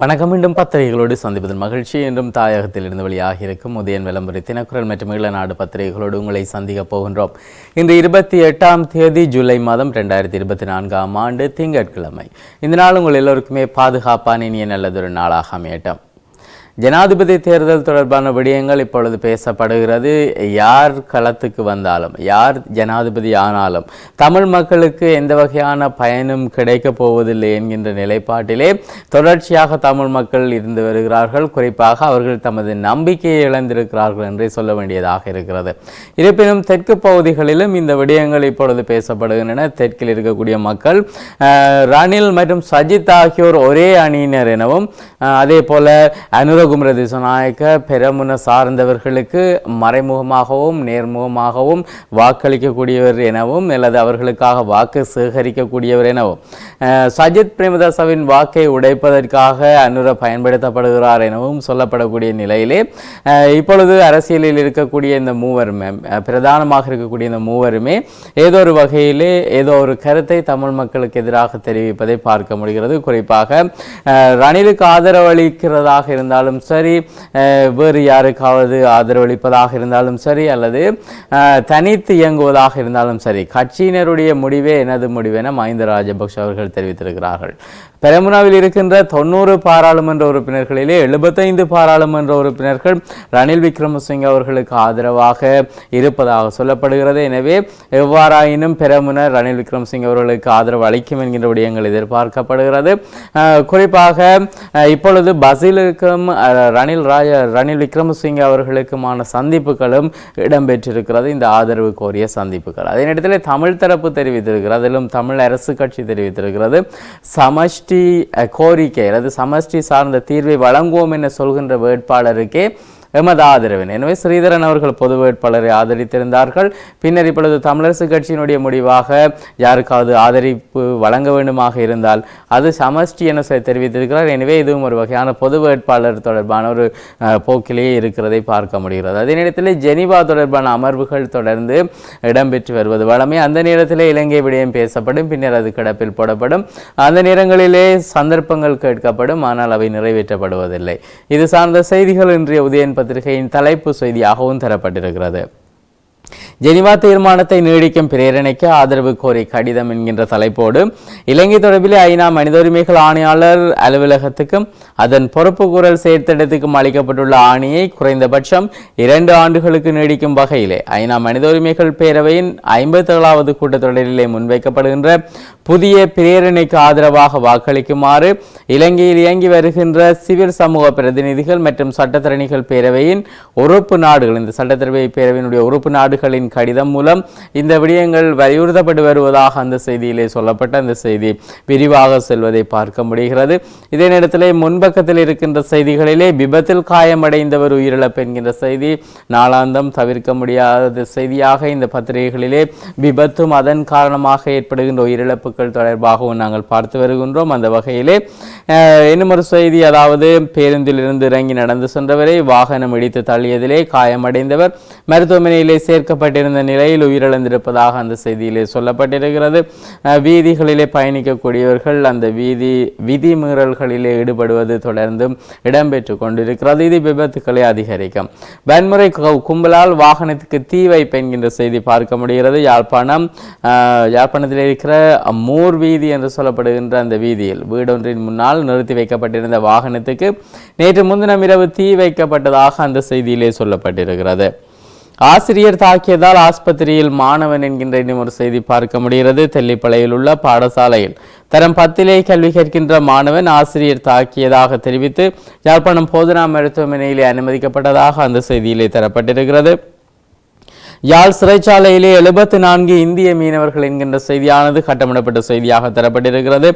வணக்கம். மீண்டும் பத்திரிகைகளோடு சந்திப்பதன் மகிழ்ச்சி. என்றும் தாயகத்தில் இருந்து வெளியாக இருக்கும் உதயன் விளம்பரி தினக்குரல் மற்றும் ஈழநாடு பத்திரிகைகளோடு உங்களை சந்திக்கப் போகின்றோம். இன்று இருபத்தி எட்டாம் தேதி ஜூலை மாதம் ரெண்டாயிரத்தி இருபத்தி நான்காம் ஆண்டு திங்கட்கிழமை. இந்த நாள் உங்கள் எல்லோருக்குமே பாதுகாப்பான இனிய நல்லதொரு நாளாக அமையட்டும். ஜனாதிபதி தேர்தல் தொடர்பான விடயங்கள் இப்பொழுது பேசப்படுகிறது. யார் களத்துக்கு வந்தாலும் யார் ஜனாதிபதி ஆனாலும் தமிழ் மக்களுக்கு எந்த வகையான பயனும் கிடைக்கப் போவதில்லை என்கின்ற நிலைப்பாட்டிலே தொடர்ச்சியாக தமிழ் மக்கள் இருந்து வருகிறார்கள். குறிப்பாக அவர்கள் தமது நம்பிக்கையை இழந்திருக்கிறார்கள் என்றே சொல்ல வேண்டியதாக இருக்கிறது. இருப்பினும் தெற்கு பகுதிகளிலும் இந்த விடயங்கள் இப்பொழுது பேசப்படுகின்றன. தெற்கில் இருக்கக்கூடிய மக்கள் ரணில் மற்றும் சஜித் ஆகியோர் ஒரே அணியினர் எனவும் அதே போல குமரதி சுநாயக்க பெரமுன சார்ந்தவர்களுக்கு மறைமுகமாகவும் நேர்முகமாகவும் வாக்களிக்கக்கூடியவர் எனவும் அல்லது அவர்களுக்காக வாக்கு சேகரிக்கக்கூடியவர் எனவும். சஜித் பிரேமதாசவின் வாக்கை உடைப்பதற்காக அனுர பயன்படுத்தப்படுகிறார் எனவும் சொல்லப்படக்கூடிய நிலையிலே இப்பொழுது அரசியலில் இருக்கக்கூடிய இந்த மூவருமே பிரதானமாக இருக்கக்கூடிய இந்த மூவருமே ஏதோ ஒரு வகையிலே ஏதோ ஒரு கருத்தை தமிழ் மக்களுக்கு எதிராக தெரிவிப்பதை பார்க்க முடிகிறது. குறிப்பாக ரணிலுக்கு ஆதரவளிக்கிறதாக இருந்தாலும் சரி வேறு யாருக்காவது ஆதரவளிப்பதாக இருந்தாலும் சரி அல்லது தனித்து இயங்குவதாக இருந்தாலும் சரி கட்சியினருடைய முடிவே எனது முடிவென மஹிந்த ராஜபக்ஷ அவர்கள் தெரிவித்திருக்கிறார்கள். பெரமுனாவில் இருக்கின்ற தொண்ணூறு பாராளுமன்ற உறுப்பினர்களிலே எழுபத்தைந்து பாராளுமன்ற உறுப்பினர்கள் ரணில் விக்ரமசிங்க அவர்களுக்கு ஆதரவாக இருப்பதாக சொல்லப்படுகிறது. எனவே எவ்வாறாயினும் பெரமுனர் ரணில் விக்ரமசிங்க அவர்களுக்கு ஆதரவு அளிக்கும் என்கின்ற விடயங்கள் எதிர்பார்க்கப்படுகிறது. குறிப்பாக இப்பொழுது பசிலுக்கும் இருக்கும் ரணில் ராஜ ரணில் விக்ரமசிங்க அவர்களுக்குமான சந்திப்புகளும் இடம்பெற்றிருக்கிறது. இந்த ஆதரவு கோரிய சந்திப்புகள். அதே நேரத்தில் தமிழ் தரப்பு தெரிவித்திருக்கிறது. அதிலும் தமிழ் அரசு கட்சி தெரிவித்திருக்கிறது. சமஷ்டி கோரிக்கை அல்லது சமஷ்டி சார்ந்த தீர்வை வழங்குவோம் என சொல்கின்ற வேட்பாளருக்கே எமது ஆதரவின். எனவே ஸ்ரீதரன் அவர்கள் பொது வேட்பாளரை ஆதரித்திருந்தார்கள். பின்னர் இப்பொழுது தமிழரசு கட்சியினுடைய முடிவாக யாருக்காவது ஆதரிப்பு வழங்க வேண்டுமாக இருந்தால் அது சமஷ்டி என தெரிவித்திருக்கிறார். எனவே இதுவும் ஒரு வகையான பொது வேட்பாளர் தொடர்பான ஒரு போக்கிலேயே இருக்கிறதை பார்க்க முடிகிறது. அதே நேரத்தில் ஜெனிவா தொடர்பான அமர்வுகள் தொடர்ந்து இடம்பெற்று வருவது வளமே அந்த நேரத்தில் இலங்கை விடயம் பேசப்படும். பின்னர் அது கிடப்பில் போடப்படும். அந்த நேரங்களிலே சந்தர்ப்பங்கள் கேட்கப்படும். ஆனால் அவை நிறைவேற்றப்படுவதில்லை. இது சார்ந்த செய்திகள் இன்றைய உதயன் பத்திரிகையின் தலைப்பு செய்தியாகவும் தரப்பட்டிருக்கிறது. ஜெனிவா தீர்மானத்தை நீடிக்கும் பிரேரணைக்கு ஆதரவு கோரி கடிதம் என்கின்ற தலைப்போடு இலங்கை தொடர்பிலே ஐநா மனித உரிமைகள் ஆணையாளர் அலுவலகத்துக்கும் அதன் பொறுப்பு குரல் செயற்திட்டத்துக்கும் அளிக்கப்பட்டுள்ள ஆணையை குறைந்தபட்சம் இரண்டு ஆண்டுகளுக்கு நீடிக்கும் வகையிலே ஐநா மனித உரிமைகள் பேரவையின் ஐம்பத்தேழாவது கூட்டத்தொடரிலே முன்வைக்கப்படுகின்ற புதிய பிரேரணைக்கு ஆதரவாக வாக்களிக்குமாறு இலங்கையில் இயங்கி வருகின்ற சிவில் சமூக பிரதிநிதிகள் மற்றும் சட்டத்தரணிகள் பேரவையின் உறுப்பு நாடுகள் இந்த சட்டத்தரவை பேரவையினுடைய உறுப்பு நாடுகளின் கடிதம் மூலம் இந்த விடயங்கள் வலியுறுத்தப்பட்டு வருவதாக அந்த செய்தியிலே சொல்லப்பட்ட அந்த செய்தி விரிவாக செல்வதை பார்க்க முடிகிறது. இதே நேரத்தில் முன்பக்கத்தில் இருக்கின்ற செய்திகளிலே விபத்தில் காயமடைந்தவர் உயிரிழப்பு என்கின்ற செய்தி நாளாந்தம் தவிர்க்க முடியாத செய்தியாக இந்த பத்திரிகைகளிலே விபத்தும் அதன் காரணமாக ஏற்படுகின்ற உயிரிழப்புகள் தொடர்பாகவும் நாங்கள் பார்த்து வருகின்றோம். அந்த வகையிலே இன்னும் ஒரு செய்தி அதாவது பேருந்தில் இருந்து இறங்கி நடந்து சென்றவரை வாகனம் இடித்து தள்ளியதிலே காயமடைந்தவர் மருத்துவமனையிலே சேர்க்கப்பட்டிருந்த நிலையில் உயிரிழந்திருப்பதாக அந்த செய்தியிலே சொல்லப்பட்டிருக்கிறது. வீதிகளிலே பயணிக்கக்கூடியவர்கள் அந்த வீதி விதிமீறல்களிலே ஈடுபடுவது தொடர்ந்தும் இடம்பெற்று கொண்டிருக்கிறது. இது விபத்துக்களை அதிகரிக்கும். வன்முறை கும்பலால் வாகனத்துக்கு தீ வைப்பு என்கின்ற செய்தி பார்க்க முடிகிறது. யாழ்ப்பாணம் யாழ்ப்பாணத்தில் இருக்கிற மூர் வீதி என்று சொல்லப்படுகின்ற அந்த வீதியில் வீடொன்றின் முன்னால் நிறுத்தி வைக்கப்பட்டிருந்த வாகனத்துக்கு நேற்று முன்தினம் இரவு தீ வைக்கப்பட்டதாக அந்த செய்தியிலே சொல்லப்பட்டிருக்கிறது. ஆசிரியர் தாக்கியதால் ஆஸ்பத்திரியில் மாணவன் என்கின்ற இன்னும் ஒரு செய்தி பார்க்க முடிகிறது. தெல்லிப்பளையில் உள்ள பாடசாலையில் தரம் பத்திலே கல்வி கற்கின்ற மாணவன் ஆசிரியர் தாக்கியதாக தெரிவித்து யாழ்ப்பாணம் போதனா மருத்துவமனையிலே அனுமதிக்கப்பட்டதாக அந்த செய்தியிலே தரப்பட்டிருக்கிறது. யாழ் சிறைச்சாலையிலே எழுபத்தி நான்கு இந்திய மீனவர்கள் என்கின்ற செய்தியானது கட்டமிடப்பட்ட செய்தியாக தரப்பட்டிருக்கிறது.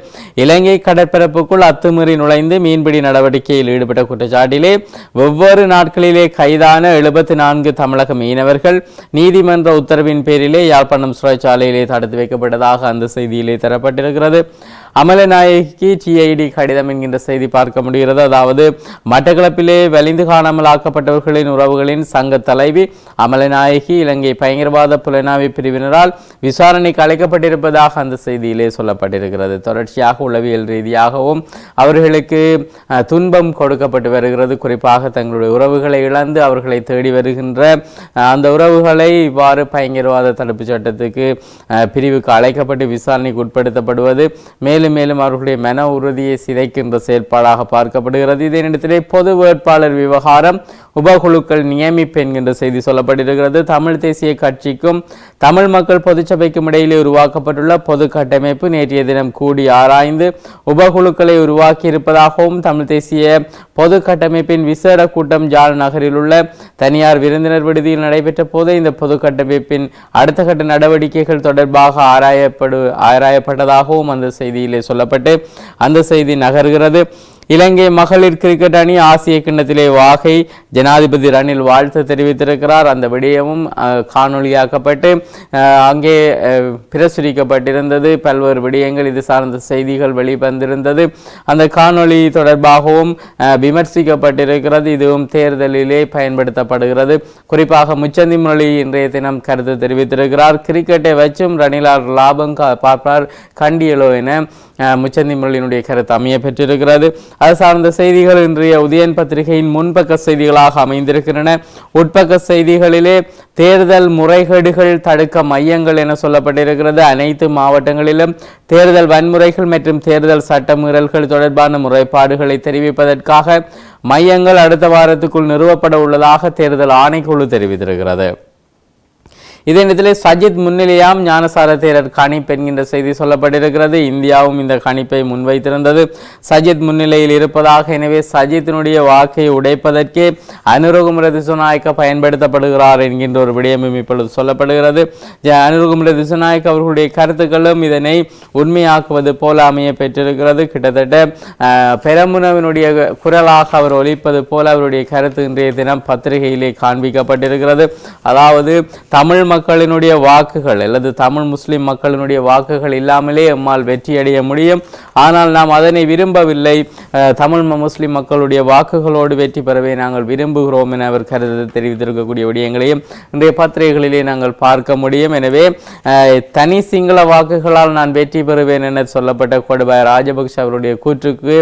இலங்கை கடற்பரப்புக்குள் அத்துமீறி நுழைந்து மீன்பிடி நடவடிக்கையில் ஈடுபட்ட குற்றச்சாட்டிலே வெவ்வேறு நாட்களிலே கைதான எழுபத்தி நான்கு தமிழக மீனவர்கள் நீதிமன்ற உத்தரவின் பேரிலே யாழ்ப்பாணம் சிறைச்சாலையிலே தடுத்து வைக்கப்பட்டதாக அந்த செய்தியிலே தரப்பட்டிருக்கிறது. அமலநாயகிக்கு டிஐடி கடிதம் என்கின்ற செய்தி பார்க்க முடிகிறது. அதாவது மட்டக்களப்பிலே வலிந்து காணாமல் ஆக்கப்பட்டவர்களின் உறவுகளின் சங்க தலைவி அமலநாயகி இலங்கை பயங்கரவாத புலனாய்வு பிரிவினரால் விசாரணைக்கு அழைக்கப்பட்டிருப்பதாக அந்த செய்தியிலே சொல்லப்பட்டிருக்கிறது. தொடர்ச்சியாக உளவியல் ரீதியாகவும் அவர்களுக்கு துன்பம் கொடுக்கப்பட்டு வருகிறது. குறிப்பாக தங்களுடைய உறவுகளை இழந்து அவர்களை தேடி வருகின்ற அந்த உறவுகளை இவ்வாறு பயங்கரவாத தடுப்பு சட்டத்துக்கு பிரிவுக்கு அழைக்கப்பட்டு விசாரணைக்கு உட்படுத்தப்படுவது மேலும் மேலும் அவர்களுடைய மன உறுதியை சிதைக்கின்ற செயல்பாடாக பார்க்கப்படுகிறது. இதே பொது வேட்பாளர் விவகாரம் உபகுழுக்கள் நியமிப்பு என்கின்ற செய்தி சொல்லப்பட்டிருக்கிறது. தமிழ் தேசிய கட்சிக்கும் தமிழ் மக்கள் பொதுச்சபைக்கும் இடையிலே உருவாக்கப்பட்டுள்ள பொது கட்டமைப்பு நேற்றைய தினம் கூடி ஆராய்ந்து உபகுழுக்களை உருவாக்கி இருப்பதாகவும் தமிழ் தேசிய பொது கட்டமைப்பின் விசேட கூட்டம் ஜாழ் நகரில் உள்ள தனியார் விருந்தினர் விடுதியில் நடைபெற்ற போது இந்த பொது கட்டமைப்பின் அடுத்த கட்ட நடவடிக்கைகள் தொடர்பாக ஆராயப்படு ஆராயப்பட்டதாகவும் அந்த செய்தியிலே சொல்லப்பட்டு அந்த செய்தி நகர்கிறது. இலங்கை மகளிர் கிரிக்கெட் அணி ஆசிய கிண்ணத்திலே வாகை ஜனாதிபதி ரணில் வாழ்த்து தெரிவித்திருக்கிறார். அந்த விடயமும் காணொலியாக்கப்பட்டு காணொளியாக்கப்பட்டு அங்கே பிரசுரிக்கப்பட்டிருந்தது. பல்வேறு விடயங்கள் இது சார்ந்த செய்திகள் வெளிவந்திருந்தது. அந்த காணொளி தொடர்பாகவும் விமர்சிக்கப்பட்டிருக்கிறது. இதுவும் தேர்தலிலே பயன்படுத்தப்படுகிறது. குறிப்பாக முச்சந்தி மொழி இன்றைய தினம் கருத்து தெரிவித்திருக்கிறார். கிரிக்கெட்டை வச்சும் ரணிலார் லாபம் கா- பார்ப்பார் கண்டியலோ என முச்சந்தி முரளியினுடைய கருத்து அமைய பெற்றிருக்கிறது. அது சார்ந்த செய்திகள் இன்றைய உதயன் பத்திரிகையின் முன்பக்க செய்திகளாக அமைந்திருக்கின்றன. உட்பக்க செய்திகளிலே தேர்தல் முறைகேடுகள் தடுக்க மையங்கள் என சொல்லப்பட்டிருக்கிறது. அனைத்து மாவட்டங்களிலும் தேர்தல் வன்முறைகள் மற்றும் தேர்தல் சட்டமீறல்கள் தொடர்பான முறைப்பாடுகளை தெரிவிப்பதற்காக மையங்கள் அடுத்த வாரத்துக்குள் நிறுவப்பட உள்ளதாக தேர்தல் ஆணைக்குழு தெரிவித்திருக்கிறது. இதே நேரத்தில் சஜித் முன்னிலையாம் ஞானசார தேரர் கணிப்பு என்கின்ற செய்தி சொல்லப்பட்டிருக்கிறது. இந்தியாவும் இந்த கணிப்பை முன்வைத்திருந்தது. சஜித் முன்னிலையில் இருப்பதாக எனவே சஜித்தினுடைய வாக்கை உடைப்பதற்கே அனுரகுமர திசுநாயக்க பயன்படுத்தப்படுகிறார் என்கின்ற ஒரு விடயமும் இப்பொழுது சொல்லப்படுகிறது. ஜ- அனுரகுமர திசுநாயக்க அவர்களுடைய கருத்துக்களும் இதனை உண்மையாக்குவது போல அமைய பெற்றிருக்கிறது. கிட்டத்தட்ட பெரமுனவினுடைய குரலாக அவர் ஒழிப்பது போல அவருடைய கருத்து இன்றைய தினம் பத்திரிகையிலே காண்பிக்கப்பட்டிருக்கிறது. அதாவது தமிழ் மக்களினுடைய வாக்குகள் அல்லது தமிழ் முஸ்லிம் மக்களினுடைய வாக்குகள் இல்லாமலே எம்மால் வெற்றியடைய முடியும். ஆனால் நாம் அதனை விரும்பவில்லை. தமிழ் முஸ்லிம் மக்களுடைய வாக்குகளோடு வெற்றி பெறவே நாங்கள் விரும்புகிறோம் என அவர் கருத்து தெரிவித்திருக்கக்கூடிய விடயங்களையும் இன்றைய பத்திரிகைகளிலே நாங்கள் பார்க்க முடியும். எனவே தனி சிங்கள வாக்குகளால் நான் வெற்றி பெறுவேன் என சொல்லப்பட்ட கொடுபாய ராஜபக்ஷ அவருடைய கூற்றுக்கு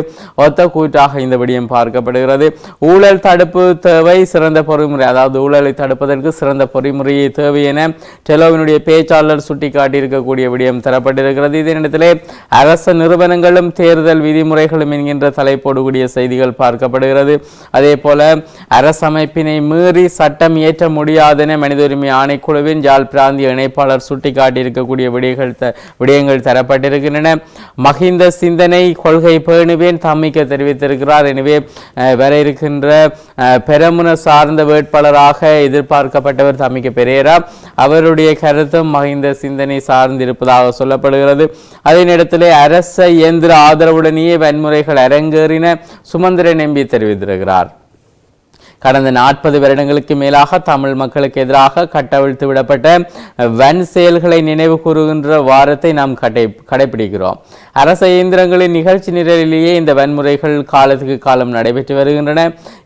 ஒத்த கூற்றாக இந்த விடயம் பார்க்கப்படுகிறது. ஊழல் தடுப்பு தேவை சிறந்த பொறிமுறை அதாவது ஊழலை தடுப்பதற்கு சிறந்த பொறிமுறையை தேவை என டெலோவினுடைய பேச்சாளர் சுட்டிக்காட்டியிருக்கக்கூடிய விடயம் தரப்பட்டிருக்கிறது. இதே நேரத்திலே அரச நிறுவனங்களும் தேர்தல் விதிமுறைகளும் என்கின்ற தலைப்போடு கூடிய செய்திகள் பார்க்கப்படுகிறது. அதே போல அரசமைப்பினை மீறி சட்டம் இயற்ற முடியாதென மனித உரிமை ஆணைக்குழுவின் ஜால் பிராந்திய இணைப்பாளர் சுட்டிக்காட்டியிருக்கக்கூடிய விடயங்கள் த- விடயங்கள் தரப்பட்டிருக்கின்றன. மஹிந்த சிந்தனை கொள்கை பேணுவேன் தம்மிக்க தெரிவித்திருக்கிறார். எனவே வர இருக்கின்ற அஹ், பெரமுன சார்ந்த வேட்பாளராக எதிர்பார்க்கப்பட்டவர் தம்மிக்க பெரேரா. அவருடைய கருத்தும் மஹிந்த சிந்தனை சார்ந்திருப்பதாக சொல்லப்படுகிறது. அதே நேரத்திலே அரச இயந்திர ஆதரவுடனேயே வன்முறைகள் அரங்கேறின சுமந்திரன் எம்பி தெரிவித்திருக்கிறார். கடந்த நாற்பது வருடங்களுக்கு மேலாக தமிழ் மக்களுக்கு எதிராக கட்டவிழ்த்து விடப்பட்ட வன் செயல்களை நினைவு கூறுகின்ற வாரத்தை நாம் கடை கடைபிடிக்கிறோம். அரச இயந்திரங்களின் நிகழ்ச்சி நிரலிலேயே இந்த வன்முறைகள் காலத்துக்கு காலம் நடைபெற்று வருகின்றன.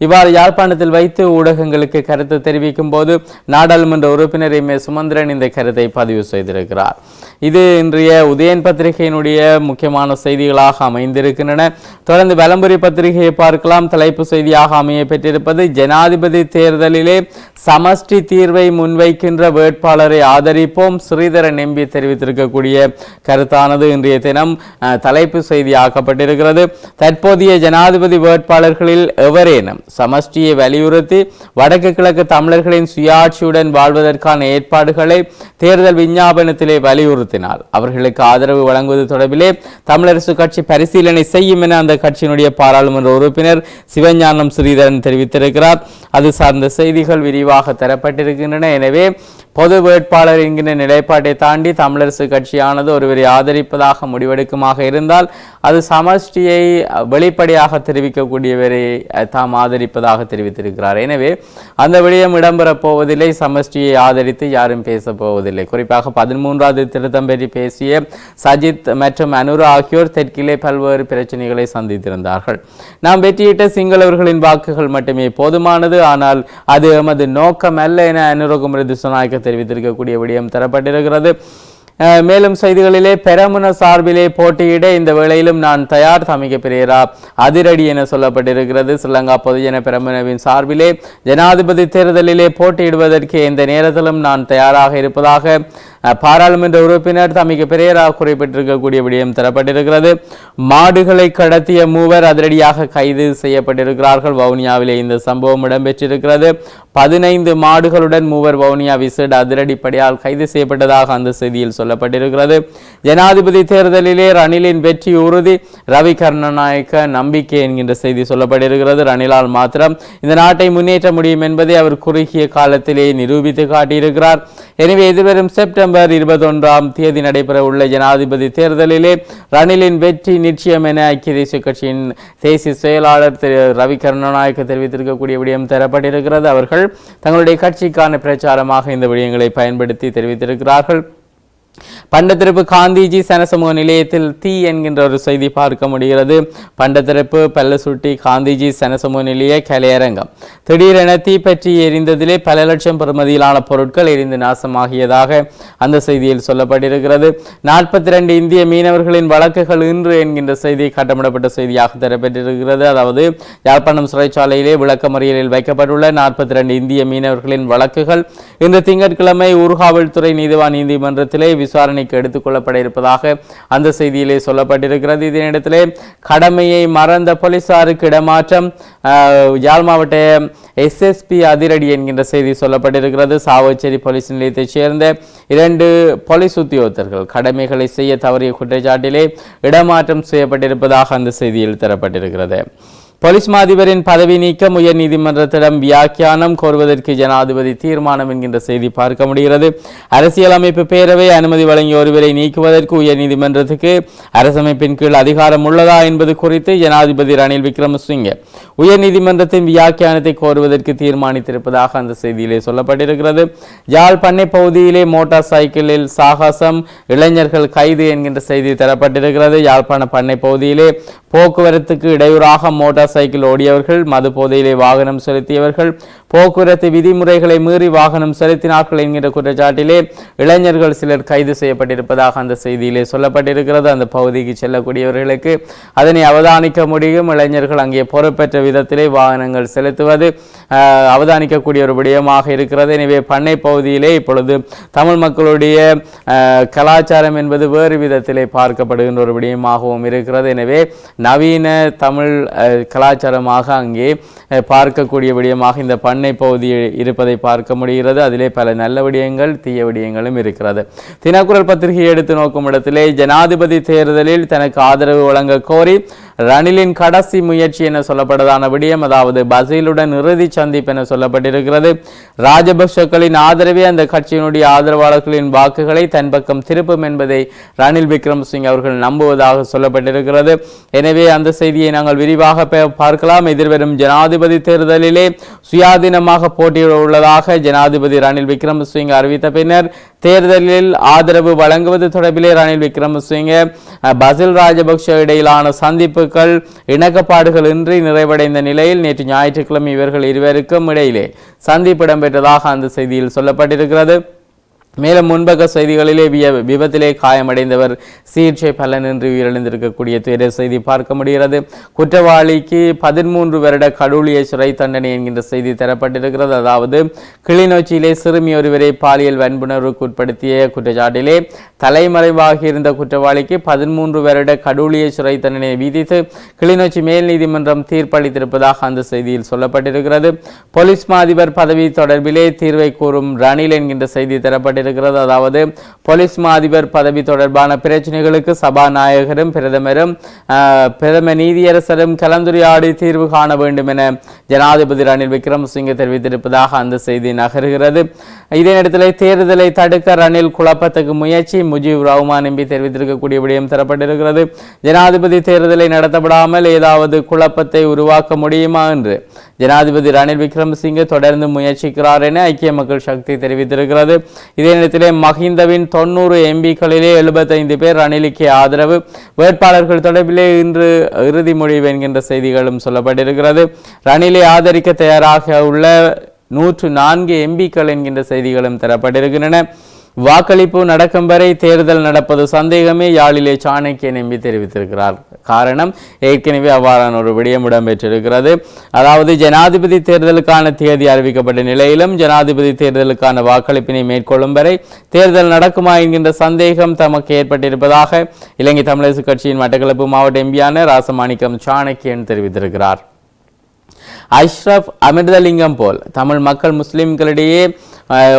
இவ்வாறு யாழ்ப்பாணத்தில் வைத்து ஊடகங்களுக்கு கருத்து தெரிவிக்கும் போது நாடாளுமன்ற உறுப்பினர் எம். ஏ சுமந்திரன் இந்த கருத்தை பதிவு செய்திருக்கிறார். இது இன்றைய உதயன் பத்திரிகையினுடைய முக்கியமான செய்திகளாக அமைந்திருக்கின்றன. தொடர்ந்து வலம்புரி பத்திரிகையை பார்க்கலாம். தலைப்பு செய்தியாக அமைய பெற்றிருப்பது ஜனாதிபதி தேர்தலிலே சமஷ்டி தீர்வை முன்வைக்கின்ற வேட்பாளரை ஆதரிப்போம். ஸ்ரீதரன் எம்பி தெரிவித்திருக்கக்கூடிய கருத்தானது இன்றைய தினம். தலைப்பு செய்தியாக்கப்பட்டிருக்கிறது. தற்போதைய ஜனாதிபதி வேட்பாளர்களில் எவரேனும் சமஷ்டியை வலியுறுத்தி வடக்கு கிழக்கு தமிழர்களின் சுயாட்சியுடன் வாழ்வதற்கான ஏற்பாடுகளை தேர்தல் விஞ்ஞாபனத்திலே வலியுறுத்தினார் அவர்களுக்கு ஆதரவு வழங்குவது தொடர்பிலே தமிழரசு கட்சி பரிசீலனை செய்யும் என அந்த கட்சியினுடைய பாராளுமன்ற உறுப்பினர் சிவஞானம் ஸ்ரீதரன் தெரிவித்திருக்கிறார். அது சார்ந்த செய்திகள் விரிவாக தரப்பட்டிருக்கின்றன. எனவே பொது வேட்பாளர் என்கின்ற நிலைப்பாட்டை தாண்டி தமிழரசு கட்சியானது ஒருவரை ஆதரிப்பதாக முடிவெடுக்குமாக இருந்தால் அது சமஷ்டியை வெளிப்படையாக தெரிவிக்கக்கூடியவரை தாம் ஆதரிப்பதாக தெரிவித்திருக்கிறார். எனவே அந்த விடயம் இடம்பெறப் போவதில்லை சமஷ்டியை ஆதரித்து யாரும் பேசப் போவதில்லை. குறிப்பாக பதிமூன்றாவது திருத்தம் பற்றி பேசிய சஜித் மற்றும் அனுரா ஆகியோர் தெற்கிலே பல்வேறு பிரச்சனைகளை சந்தித்திருந்தார்கள். நாம் வெற்றியிட்ட சிங்களவர்களின் வாக்குகள் மட்டுமே போதுமானது ஆனால் அது எமது நோக்கம் அல்ல என அனுரகுமரி திசுநாயக்க தெரிவித்திருக்கக்கூடிய விடயம் தரப்பட்டிருக்கிறது. மேலும் செய்திகளிலே பெரமுன சார்பிலே போட்டியிட இந்த வேளையிலும் நான் தயார் தமிக பெரியரா அதிரடி என சொல்லப்பட்டிருக்கிறது. ஸ்ரீலங்கா பொதுஜன பெரமுனவின் சார்பிலே ஜனாதிபதி தேர்தலிலே போட்டியிடுவதற்கு எந்த நேரத்திலும் நான் தயாராக இருப்பதாக பாராளுமன்ற உறுப்பினர் தமிக்கு பெரியராக குறிப்பிட்டிருக்கக்கூடிய விடயம் தரப்பட்டிருக்கிறது. மாடுகளை கடத்திய மூவர் அதிரடியாக கைது செய்யப்பட்டிருக்கிறார்கள். வவுனியாவிலே இந்த சம்பவம் இடம்பெற்றிருக்கிறது. பதினைந்து மாடுகளுடன் மூவர் வவுனியா விசேட அதிரடிப்படையால் கைது செய்யப்பட்டதாக அந்த செய்தியில் சொல்லப்பட்டிருக்கிறது. ஜனாதிபதி தேர்தலிலே ரணிலின் வெற்றி உறுதி ரவி கருணநாயக்க நம்பிக்கை என்கின்ற செய்தி சொல்லப்பட்டிருக்கிறது. ரணிலால் மாத்திரம் இந்த நாட்டை முன்னேற்ற முடியும் என்பதை அவர் குறுகிய காலத்திலே நிரூபித்து காட்டியிருக்கிறார். எனவே எதிர்வரும் செப்டம்பர் இருபத்தொன்றாம் தேதி நடைபெற உள்ள ஜனாதிபதி தேர்தலிலே ரணிலின் வெற்றி நிச்சயம் என ஐக்கிய தேசிய கட்சியின் தேசிய செயலாளர் திரு ரவி கருணாநாயக்க தெரிவித்திருக்கக்கூடிய விடயம் தரப்பட்டிருக்கிறது. அவர்கள் தங்களுடைய கட்சிக்கான பிரச்சாரமாக இந்த விடயங்களை பயன்படுத்தி தெரிவித்திருக்கிறார்கள். பண்டத்திருப்பு காந்திஜி சனசமூக நிலையத்தில் தீ என்கின்ற ஒரு செய்தி பார்க்க முடிகிறது. பண்டத்திருப்பு பல்லசுட்டி காந்திஜி சனசமூக நிலைய கலையரங்கம். திடீரென தீ பற்றி எரிந்ததிலே பல லட்சம் பெறுமதியிலான பொருட்கள் எரிந்து நாசமாகியதாக அந்த செய்தியில் சொல்லப்பட்டிருக்கிறது. நாற்பத்தி ரெண்டு இந்திய மீனவர்களின் வழக்குகள் இன்று என்கின்ற செய்தி கட்டமிடப்பட்ட செய்தியாக தரப்பட்டிருக்கிறது. அதாவது யாழ்ப்பாணம் சிறைச்சாலையிலே விளக்க விளக்கமறியலில் வைக்கப்பட்டுள்ள நாற்பத்தி ரெண்டு இந்திய மீனவர்களின் வழக்குகள். இன்று திங்கட்கிழமை ஊர்காவல்துறை நீதிவான் நீதிமன்றத்திலே விசாரணைக்கு எடுத்துக்கொள்ளப்பட இருப்பதாக அந்த செய்தியிலே சொல்லப்பட்டிருக்கிறது. இதனிடத்திலே கடமையை மறந்த போலீசாருக்கு இடமாற்றம் ஆஹ், யாழ் மாவட்ட எஸ்எஸ்பி அதிரடி என்கின்ற செய்தி சொல்லப்பட்டிருக்கிறது. சாவச்சேரி போலீஸ் நிலையத்தைச் சேர்ந்த இரண்டு போலீஸ் உத்தியோகத்தர்கள் கடமைகளை செய்ய தவறிய குற்றச்சாட்டிலே இடமாற்றம் செய்யப்பட்டிருப்பதாக அந்த செய்தியில் தரப்பட்டிருக்கிறது. போலீஸ் மாதிபரின் பதவி நீக்கம் உயர் நீதிமன்றத்திடம் வியாக்கியானம் கோருவதற்கு ஜனாதிபதி தீர்மானம் என்கின்ற செய்தி பார்க்க முடிகிறது. அரசியலமைப்பு பேரவை அனுமதி வழங்கிய ஒருவரை நீக்குவதற்கு உயர் நீதிமன்றத்துக்கு அரசமைப்பின் கீழ் அதிகாரம் உள்ளதா என்பது குறித்து ஜனாதிபதி ரணில் விக்ரமசிங்கே உயர்நீதிமன்றத்தின் வியாக்கியானத்தை கோருவதற்கு தீர்மானித்திருப்பதாக அந்த செய்தியிலே சொல்லப்பட்டிருக்கிறது. யாழ் பண்ணை பகுதியிலே மோட்டார் சைக்கிளில் சாகசம் இளைஞர்கள் கைது என்கின்ற செய்தி தரப்பட்டிருக்கிறது. யாழ்ப்பாண பண்ணை பகுதியிலே போக்குவரத்துக்கு இடையூறாக மோட்டார் சைக்கிள் ஓடியவர்கள் மது போதையிலே வாகனம் செலுத்தியவர்கள் போக்குவரத்து விதிமுறைகளை மீறி வாகனம் செலுத்தினார்கள் என்கின்ற குற்றச்சாட்டிலே இளைஞர்கள் சிலர் கைது செய்யப்பட்டிருப்பதாக அந்த செய்தியிலே சொல்லப்பட்டிருக்கிறது. அந்த பகுதிக்கு செல்லக்கூடியவர்களுக்கு அதனை அவதானிக்க முடியும். இளைஞர்கள் அங்கே பொறுப்பேற்ற விதத்திலே வாகனங்கள் செலுத்துவது அவதானிக்கக்கூடிய ஒரு விடயமாக இருக்கிறது. எனவே பண்ணை பகுதியிலே இப்பொழுது தமிழ் மக்களுடைய கலாச்சாரம் என்பது வேறு விதத்திலே பார்க்கப்படுகின்ற ஒரு விடயமாகவும் இருக்கிறது. எனவே நவீன தமிழ் கலாச்சாரமாக அங்கே பார்க்கக்கூடிய விடயமாக இந்த பண்ணை பகுதி இருப்பதை பார்க்க முடிகிறது. அதிலே பல நல்ல விடயங்கள் தீய விடயங்களும் இருக்கிறது. தினக்குரல் பத்திரிகை எடுத்து நோக்கும் இடத்திலே ஜனாதிபதி தேர்தலில் தனக்கு ஆதரவு வழங்க கோரி ரணிலின் கடைசி முயற்சி என சொல்லப்பட்டதான விடயம் அதாவது பசீலுடன் இறுதி சந்திப்பு என சொல்லப்பட்டிருக்கிறது. ராஜபக்ஷக்களின் ஆதரவே அந்த கட்சியினுடைய ஆதரவாளர்களின் வாக்குகளை தன் பக்கம் திருப்பும் என்பதை ரணில் விக்ரமசிங் அவர்கள் நம்புவதாக சொல்லப்பட்டிருக்கிறது. எனவே அந்த செய்தியை நாங்கள் விரிவாக பே- பார்க்கலாம். எதிர்வரும் ஜனாதிபதி தேர்தலிலே சுயாதீனமாக போட்டியிட உள்ளதாக ஜனாதிபதி ரணில் விக்ரமசிங் அறிவித்த பின்னர் தேர்தலில் ஆதரவு வழங்குவது தொடர்பிலே ரணில் விக்ரமசிங்கே பசில் ராஜபக்ஷ இடையிலான சந்திப்புகள் இணக்கப்பாடுகள் இன்றி நிறைவடைந்த நிலையில் நேற்று ஞாயிற்றுக்கிழமை இவர்கள் இருவருக்கும் இடையிலே சந்திப்பு இடம்பெற்றதாக அந்த செய்தியில் சொல்லப்பட்டிருக்கிறது. மேலும் முன்பக்க செய்திகளிலே விபத்திலே காயமடைந்தவர் சிகிச்சை பலனின்றி உயிரிழந்திருக்கக்கூடிய துயர செய்தி பார்க்க முடிகிறது. குற்றவாளிக்கு பதிமூன்று வருட கடூழிய சிறை தண்டனை என்கின்ற செய்தி தரப்பட்டிருக்கிறது. அதாவது கிளிநொச்சியிலே சிறுமி ஒருவரை பாலியல் வன்புணர்வுக்கு உட்படுத்திய குற்றச்சாட்டிலே தலைமறைவாக இருந்த குற்றவாளிக்கு பதிமூன்று வருட கடூழிய சிறை தண்டனை விதித்து கிளிநொச்சி மேல் நீதிமன்றம் தீர்ப்பளித்திருப்பதாக அந்த செய்தியில் சொல்லப்பட்டிருக்கிறது. போலீஸ் மாதிபர் பதவி தொடர்பிலே தீர்வை கூறும் ரணில் என்கின்ற செய்தி தரப்பட்டிருக்கிறது. இருக்கிறது அதாவது போலீஸ் மா அதிபர் பதவி தொடர்பான பிரச்சனைகளுக்கு சபாநாயகரும் பிரதமரும் பிரதம நீதியரசரும் கலந்துரையாடி தீர்வு காண வேண்டும் என ஜனாதிபதி ரணில் விக்ரமசிங்கே தெரிவித்திருப்பதாக அந்த செய்தி நகர்கிறது. இதே நேரத்தில் தேர்தலை தடுக்க ரணில் குழப்பத்துக்கு முயற்சி முஜீப் ரஹ்மான் எம்பி தெரிவித்திருக்கக்கூடிய விடயம் தரப்பட்டிருக்கிறது. ஜனாதிபதி தேர்தலை நடத்தப்படாமல் ஏதாவது குழப்பத்தை உருவாக்க முடியுமா என்று ஜனாதிபதி ரணில் விக்ரமசிங்கே தொடர்ந்து முயற்சிக்கிறார் என ஐக்கிய மக்கள் சக்தி தெரிவித்திருக்கிறது. இதே நேரத்திலே மஹிந்தவின் தொண்ணூறு எம்பிக்களிலே எழுபத்தைந்து பேர் ரணிலுக்கு ஆதரவு. வேட்பாளர்கள் தொடர்பிலே இன்று இறுதி முடிவு என்கின்ற செய்திகளும் சொல்லப்பட்டிருக்கிறது. ரணிலை ஆதரிக்க தயாராக உள்ள நூற்று நான்கு எம்பிக்கள் என்கின்ற செய்திகளும் தரப்பட்டிருக்கின்றன. வாக்களிப்பு நடக்கும் வரை தேர்தல் நடப்பது சந்தேகமே யாழிலே சாணக்கியன் எம்பி தெரிவித்திருக்கிறார். காரணம். ஏற்கனவே அவ்வாறான ஒரு விடயம் இடம்பெற்றிருக்கிறது. அதாவது ஜனாதிபதி தேர்தலுக்கான தேதி அறிவிக்கப்பட்ட நிலையிலும் ஜனாதிபதி தேர்தலுக்கான வாக்களிப்பினை மேற்கொள்ளும் வரை தேர்தல் நடக்குமா என்கின்ற சந்தேகம் தமக்கு ஏற்பட்டிருப்பதாக இலங்கை தமிழரசு கட்சியின் மட்டக்களப்பு மாவட்ட எம்பியான ராசமாணிக்கம் சாணக்கியன் தெரிவித்திருக்கிறார். அஷ்ரப் அமிர்தலிங்கம் போல் தமிழ் மக்கள் முஸ்லிம்களிடையே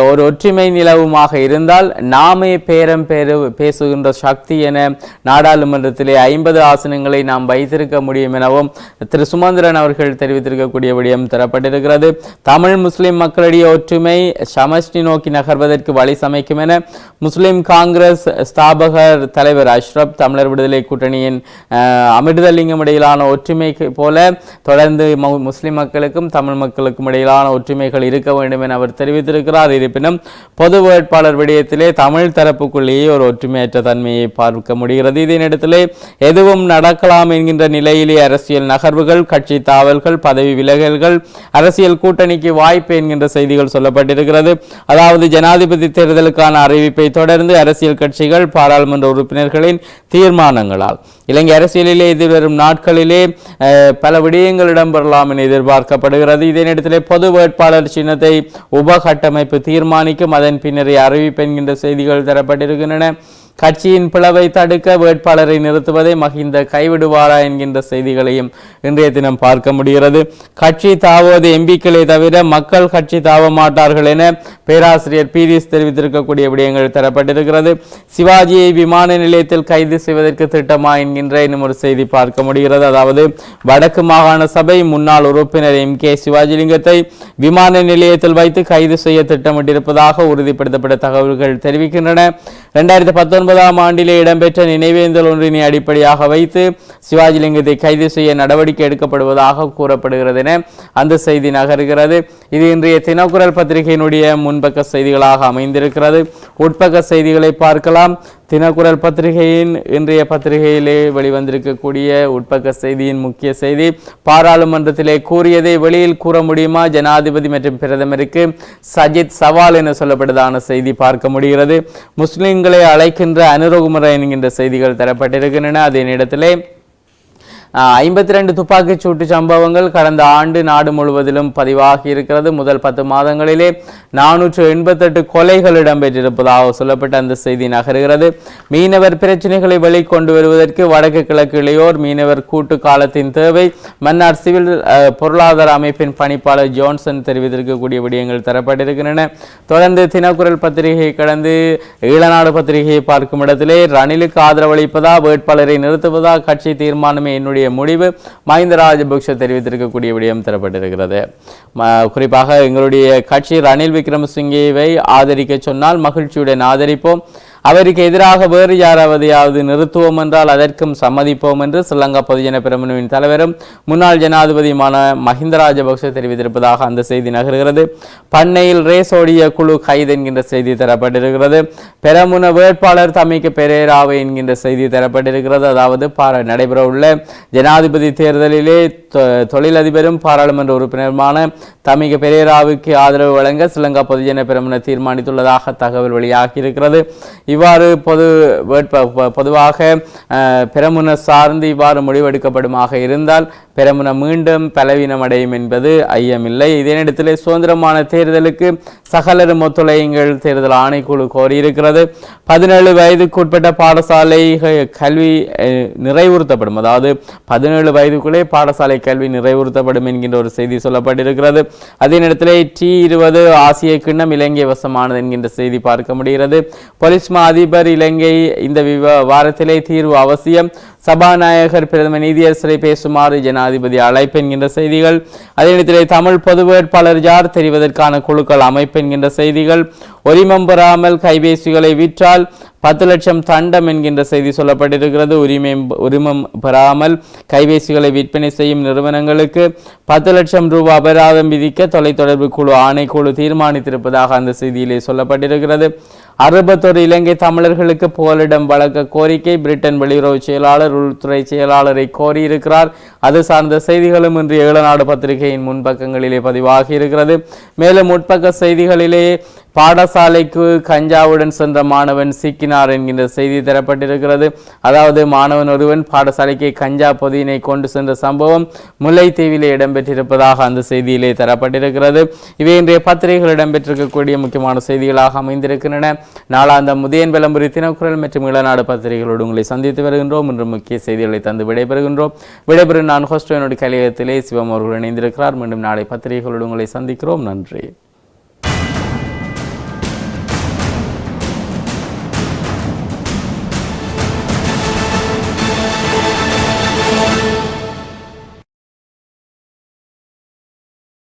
ஒரு ஒற்றுமை நிலவுமாக இருந்தால் நாமே பேரம் பேரு பேசுகின்ற சக்தி என நாடாளுமன்றத்திலே ஐம்பது ஆசனங்களை நாம் வைத்திருக்க முடியும் எனவும் திரு சுமந்திரன் அவர்கள் தெரிவித்திருக்கக்கூடிய விடயம் தரப்பட்டிருக்கிறது. தமிழ் முஸ்லிம் மக்களிடையே ஒற்றுமை சமஷ்டி நோக்கி நகர்வதற்கு வழி சமைக்கும் என முஸ்லிம் காங்கிரஸ் ஸ்தாபகர் தலைவர் அஷ்ரப் தமிழர் விடுதலை கூட்டணியின் அமிர்தலிங்கம் இடையிலான ஒற்றுமைக்கு போல தொடர்ந்து முஸ்லிம் மக்களுக்கும் தமிழ் மக்களுக்கும் இடையிலான ஒற்றுமைகள் இருக்க வேண்டும் என அவர் தெரிவித்திருக்கிறார். இருப்பினும் பொது வேட்பாளர் விடயத்திலே தமிழ் தரப்புக்குள்ளேயே ஒரு ஒற்றுமையற்ற தன்மையை பார்க்க முடிகிறது. இதனிடத்திலே எதுவும் நடக்கலாம் என்கின்ற நிலையிலே அரசியல் நகர்வுகள் கட்சி தாவல்கள் பதவி விலகல்கள் அரசியல் கூட்டணிக்கு வாய்ப்பு என்கின்ற செய்திகள் சொல்லப்பட்டிருக்கிறது. அதாவது ஜனாதிபதி தேர்தலுக்கான அறிவிப்பை தொடர்ந்து அரசியல் கட்சிகள் பாராளுமன்ற உறுப்பினர்களின் தீர்மானங்களால் இலங்கை அரசியலிலே எதிர்வரும் நாட்களிலே அஹ், பல விடயங்கள் இடம்பெறலாம் என எதிர்பார்க்கப்படுகிறது. இதே நேரத்திலே பொது வேட்பாளர் சின்னத்தை உபகட்டமைப்பு தீர்மானிக்கும் அதன் பின்னரே அறிவிப்பு என்கின்ற செய்திகள் தரப்பட்டிருக்கின்றன. கட்சியின் பிளவை தடுக்க வேட்பாளரை நிறுத்துவதை மகிந்த கைவிடுவாரா என்கின்ற செய்திகளையும் இன்றைய தினம் பார்க்க முடிகிறது. கட்சி தாவுவது எம்பிக்களை தவிர மக்கள் கட்சி தாவ மாட்டார்கள் என பேராசிரியர் பீரிஸ் தெரிவித்திருக்கக்கூடிய விடயங்கள் தரப்பட்டிருக்கிறது. சிவாஜியை விமான நிலையத்தில் கைது செய்வதற்கு திட்டமா என்கின்ற இன்னும் ஒரு செய்தி பார்க்க முடிகிறது. அதாவது வடக்கு மாகாண சபை முன்னாள் உறுப்பினர் எம் கே சிவாஜிலிங்கத்தை விமான நிலையத்தில் வைத்து கைது செய்ய திட்டமிட்டிருப்பதாக உறுதிப்படுத்தப்பட்ட தகவல்கள் தெரிவிக்கின்றன. ரெண்டாயிரத்தி பத்தொன்பதாம் ஆண்டிலே இடம்பெற்ற நினைவேந்தல் ஒன்றினை அடிப்படையாக வைத்து சிவாஜிலிங்கத்தை கைது செய்ய நடவடிக்கை எடுக்கப்படுவதாக கூறப்படுகிறது என அந்த செய்தி நகர்கிறது. இது இன்றைய தினக்குரல் பத்திரிகையினுடைய முன்பக்க செய்திகளாக அமைந்திருக்கிறது. உட்பக்க செய்திகளை பார்க்கலாம். தினக்குரல் பத்திரிகையின் இன்றைய பத்திரிகையிலே வெளிவந்திருக்கக்கூடிய உட்பக்க செய்தியின் முக்கிய செய்தி பாராளுமன்றத்திலே கூறியதை வெளியில் கூற முடியுமா? ஜனாதிபதி மற்றும் பிரதமருக்கு சஜித் சவால் என சொல்லப்பட்டதான செய்தி பார்க்க முடிகிறது. முஸ்லிம்களை அழைக்கின்ற அனுரகுமுறை என்கின்ற செய்திகள் தரப்பட்டிருக்கின்றன. அதே நேரத்திலே ஐம்பத்தி ரெண்டு துப்பாக்கிச் சூட்டு சம்பவங்கள் கடந்த ஆண்டு நாடு முழுவதிலும் பதிவாகி இருக்கிறது. முதல் பத்து மாதங்களிலே நானூற்று எண்பத்தெட்டு கொலைகள் இடம்பெற்றிருப்பதாக சொல்லப்பட்ட அந்த செய்தி நகருகிறது. மீனவர் பிரச்சனைகளை வெளிக்கொண்டு வருவதற்கு வடக்கு கிழக்கு இளையோர் மீனவர் கூட்டு காலத்தின் தேவை. மன்னார் சிவில் பொருளாதார அமைப்பின் பணிப்பாளர் ஜோன்சன் தெரிவித்திருக்கக்கூடிய விடயங்கள் தரப்பட்டிருக்கின்றன. தொடர்ந்து தினக்குரல் பத்திரிகை கடந்து ஈழநாடு பத்திரிகையை பார்க்கும் இடத்திலே ரணிலுக்கு ஆதரவளிப்பதா வேட்பாளரை நிறுத்துவதா கட்சி தீர்மானமே என்னுடைய முடிவு மஹிந்த ராஜபக்ஷ தெரிவித்திருக்கக்கூடிய விடயம் தரப்பட்டிருக்கிறது. குறிப்பாக எங்களுடைய கட்சி ரணில் விக்ரமசிங்கேவை ஆதரிக்க சொன்னால் மகிழ்ச்சியுடன் ஆதரிப்போம். அவருக்கு எதிராக வேறு யாராவதையாவது நிறுத்துவோம் என்றால் அதற்கும் சம்மதிப்போம் என்று ஸ்ரீலங்கா பொதுஜன பெரமுனவின் தலைவரும் முன்னாள் ஜனாதிபதியுமான மஹிந்த ராஜபக்ச தெரிவித்திருப்பதாக அந்த செய்தி நகர்கிறது. பண்ணையில் ரேஸ் ஓடிய குழு கைது என்கின்ற செய்தி தரப்பட்டிருக்கிறது. பெரமுன வேட்பாளர் தமிக்கு பெரேராவை என்கின்ற செய்தி தரப்பட்டிருக்கிறது. அதாவது பார நடைபெறவுள்ள ஜனாதிபதி தேர்தலிலே தொழிலதிபரும் பாராளுமன்ற உறுப்பினருமான தமிக பெரேராவுக்கு ஆதரவு வழங்க ஸ்ரீலங்கா பொதுஜன பெரமுன தீர்மானித்துள்ளதாக தகவல் வெளியாகியிருக்கிறது. இவ்வாறு பொது பொதுவாக அஹ், சார்ந்து இவ்வாறு முடிவெடுக்கப்படுமாக இருந்தால் பெரமுன மீண்டும் பலவீனம் அடையும் என்பது ஐயமில்லை. இதே நேரத்தில் சுதந்திரமான தேர்தலுக்கு சகலரும் ஒத்துழையுங்கள் தேர்தல் ஆணைக்குழு கோரியிருக்கிறது. பதினேழு வயதுக்குட்பட்ட பாடசாலை க- கல்வி அஹ், நிறைவுறுத்தப்படும். அதாவது பதினேழு வயதுக்குள்ளே பாடசாலை கல்வி நிறைவுறுத்தப்படும் என்கின்ற ஒரு செய்தி சொல்லப்பட்டிருக்கிறது. அதே நேரத்தில் டி இருபது ஆசிய கிண்ணம் இலங்கை வசமானது என்கின்ற செய்தி பார்க்க முடிகிறது. பொலிஸ்மா அதிபர் இலங்கை இந்த விவ- வாரத்திலே தீர்வு அவசியம். சபாநாயகர் பிரதம நீதியரசரை பேசுமாறு ஜனாதிபதி அழைப்பு என்கின்ற செய்திகள். அதே நேரத்திலே தமிழ் பொது வேட்பாளர் யார் தெரிவதற்கான குழுக்கள் அமைப்பு என்கின்ற செய்திகள். உரிமம் பெறாமல் கைபேசிகளை விற்றால் பத்து லட்சம் தண்டம் என்கின்ற செய்தி சொல்லப்பட்டிருக்கிறது. உரிமை உரிமம் பெறாமல் கைபேசிகளை விற்பனை செய்யும் நிறுவனங்களுக்கு பத்து லட்சம் ரூபாய் அபராதம் விதிக்க தொலைத்தொடர்பு குழு ஆணைக்குழு தீர்மானித்திருப்பதாக அந்த செய்தியிலே சொல்லப்பட்டிருக்கிறது. அறுபத்தொரு இலங்கை தமிழர்களுக்கு புகலிடம் வழங்க கோரிக்கை பிரிட்டன் வெளியுறவு செயலாளர் உள்துறை செயலாளரை கோரியிருக்கிறார். அது சார்ந்த செய்திகளும் இன்று ஏழநாடு பத்திரிகையின் முன்பக்கங்களிலே பதிவாகி இருக்கிறது. மேலும் உட்பக்க செய்திகளிலே பாடசாலைக்கு கஞ்சாவுடன் சென்ற மாணவன் சிக்கினார் என்கின்ற செய்தி தரப்பட்டிருக்கிறது. அதாவது மாணவன் ஒருவன் பாடசாலைக்கு கஞ்சா பொதியினை கொண்டு சென்ற சம்பவம் முல்லைத்தீவிலே இடம்பெற்றிருப்பதாக அந்த செய்தியிலே தரப்பட்டிருக்கிறது. இவை இன்றைய பத்திரிகைகள் இடம்பெற்றிருக்கக்கூடிய முக்கியமான செய்திகளாக அமைந்திருக்கின்றன. நாளாந்த முதியன் விளம்பரி தினக்குரல் மற்றும் இளநாடு பத்திரிகைகளோடு உங்களை சந்தித்து வருகின்றோம். இன்று முக்கிய செய்திகளை தந்து விடைபெறுகின்றோம். விடைபெறும் நான் ஹோஸ்டோனுடைய கலையகத்திலே சிவம் அவர்கள் இணைந்திருக்கிறார். மீண்டும் நாளை பத்திரிகைகளோடு உங்களை சந்திக்கிறோம். நன்றி.